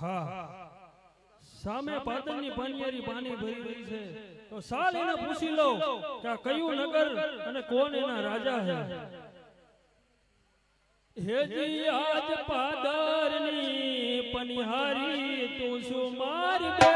હા. સામે પાદરની પાણીયારી પાણી ભરી રહી છે. તો સાલ એને પૂછી લો કે આ કયું નગર અને કોણ એના રાજા છે? હેજી આજ પાદરની પનિહારી તું શું મારી બે